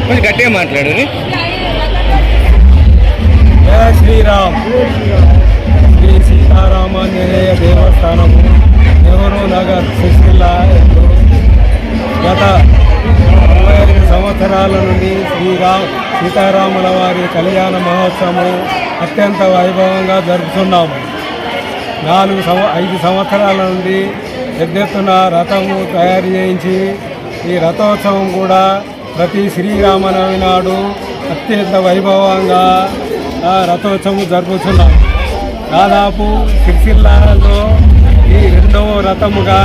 కొంచెం గట్టిగా మాట్లాడు జయ శ్రీరామ్. శ్రీ సీతారామాంజనేయ దేవస్థానము నెహ్రూ నగర్ సిరిసిల్ల ఎందు గత ముప్పై ఐదు సంవత్సరాల నుండి శ్రీరామ్ సీతారాముల వారి కళ్యాణ మహోత్సవం అత్యంత వైభవంగా జరుపుతున్నాము. నాలుగు సంవ ఐదు సంవత్సరాల నుండి ఎద్దెత్తున రథము తయారు చేయించి ఈ రథోత్సవం కూడా ప్రతి శ్రీరామనవమి నాడు అత్యంత వైభవంగా ఆ రథోత్సవం జరుపుతున్నాం దాదాపు సిరిసిల్లాలో ఈ రెండవ రథముగా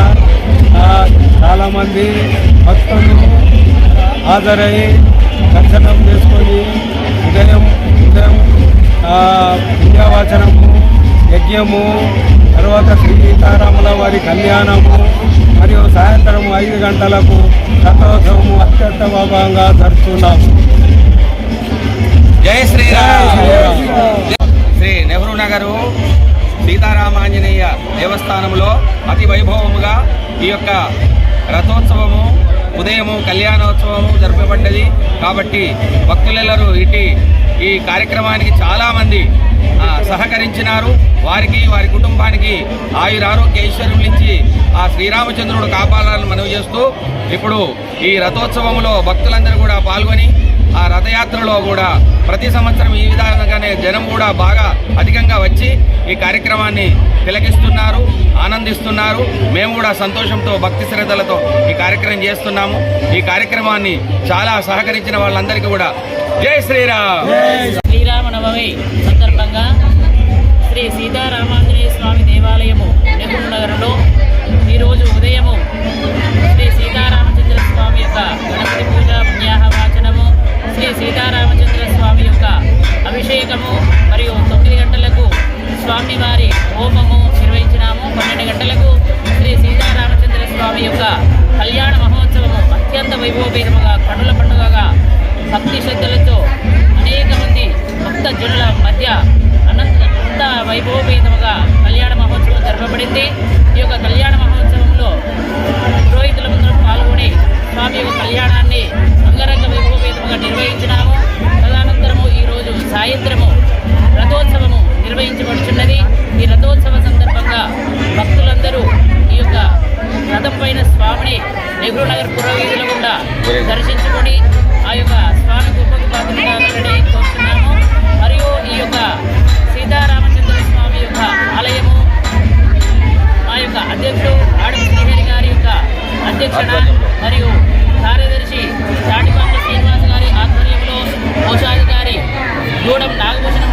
చాలామంది భక్తులు హాజరై దర్శనం చేసుకొని ఉదయం ఉదయం ఆ, పుణ్యవాచనము యజ్ఞము తర్వాత శ్రీ సీతారాముల వారి కళ్యాణము మరియు సాయంత్రం ఐదు గంటలకు రథోత్సవము అత్యంత వైభవంగా జరుపుతున్నాము జై శ్రీరామ్. శ్రీ నెహ్రూ నగరు సీతారామాంజనేయ దేవస్థానంలో అతి వైభవముగా ఈ యొక్క రథోత్సవము ఉదయము కళ్యాణోత్సవము జరపబడ్డది. కాబట్టి భక్తులెల్లరూ ఇటు ఈ కార్యక్రమానికి చాలామంది సహకరించినారు. వారికి వారి కుటుంబానికి ఆయురారోగ్య ఐశ్వర్యములు ఇచ్చి ఆ శ్రీరామచంద్రుడు కాపాడాలని మనవి చేస్తూ ఇప్పుడు ఈ రథోత్సవంలో భక్తులందరూ కూడా పాల్గొని ఆ రథయాత్రలో కూడా ప్రతి సంవత్సరం ఈ విధంగానే జనం కూడా బాగా అధికంగా వచ్చి ఈ కార్యక్రమాన్ని తిలకిస్తున్నారు ఆనందిస్తున్నారు. మేము కూడా సంతోషంతో భక్తి శ్రద్ధలతో ఈ కార్యక్రమం చేస్తున్నాము. ఈ కార్యక్రమాన్ని చాలా సహకరించిన వాళ్ళందరికీ కూడా జై శ్రీరామ్! శ్రీరామనవమి సందర్భంగా శ్రీ సీతారామాంజనేయ స్వామి దేవాలయము స్వామివారి హోమము నిర్వహించినాము. పన్నెండు గంటలకు శ్రీ సీతారామచంద్ర స్వామి యొక్క కళ్యాణ మహోత్సవము అత్యంత వైభవపేతముగా కనుల పండుగగా భక్తి శ్రద్ధలు నెహ్రూ నగర్ పురోహితుల గుండా దర్శించుకొని ఆ యొక్క స్వామి గొప్పకు పాత్రని కోరుతున్నాము. మరియు ఈ యొక్క సీతారామచంద్ర స్వామి యొక్క ఆలయము మా యొక్క అధ్యక్షుడు ఆడపు శ్రీహరి గారి యొక్క అధ్యక్షత మరియు కార్యదర్శి చాటిపాండ్ల శ్రీనివాస్ గారి ఆధ్వర్యంలో కోశాధికారి గూడెం నాగభూషణం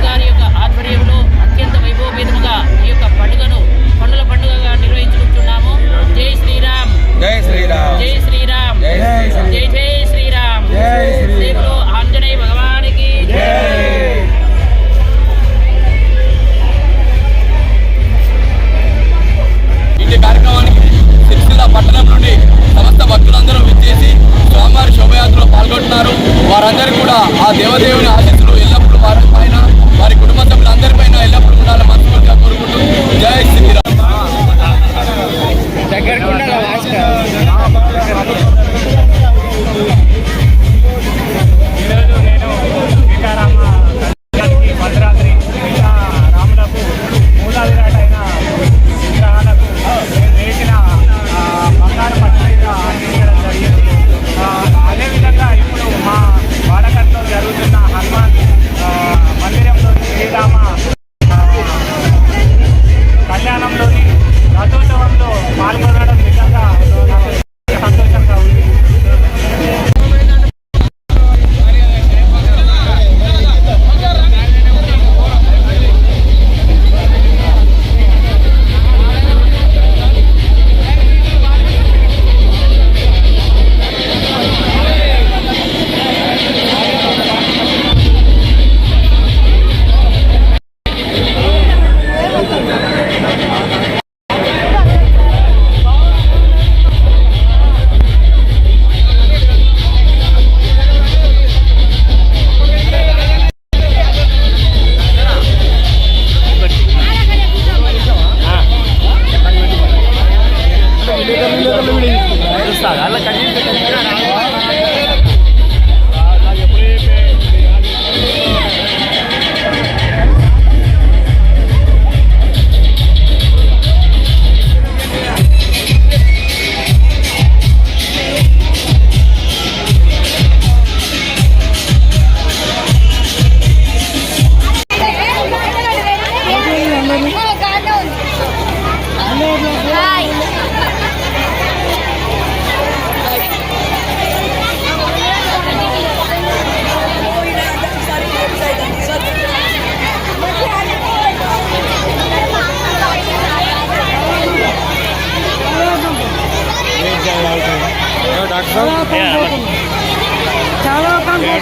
వారందరూ కూడా ఆ దేవదేవుని ఆశీస్సులు ఎల్లప్పుడూ వారి పైన వారి కుటుంబ సభ్యులందరి పైన ఎల్లప్పుడూ ఉండాలని మనస్ఫూర్తిగా కోరుకుంటూ జై శ్రీరామ్. దగ్గర 查了，看过了。查了，看过了。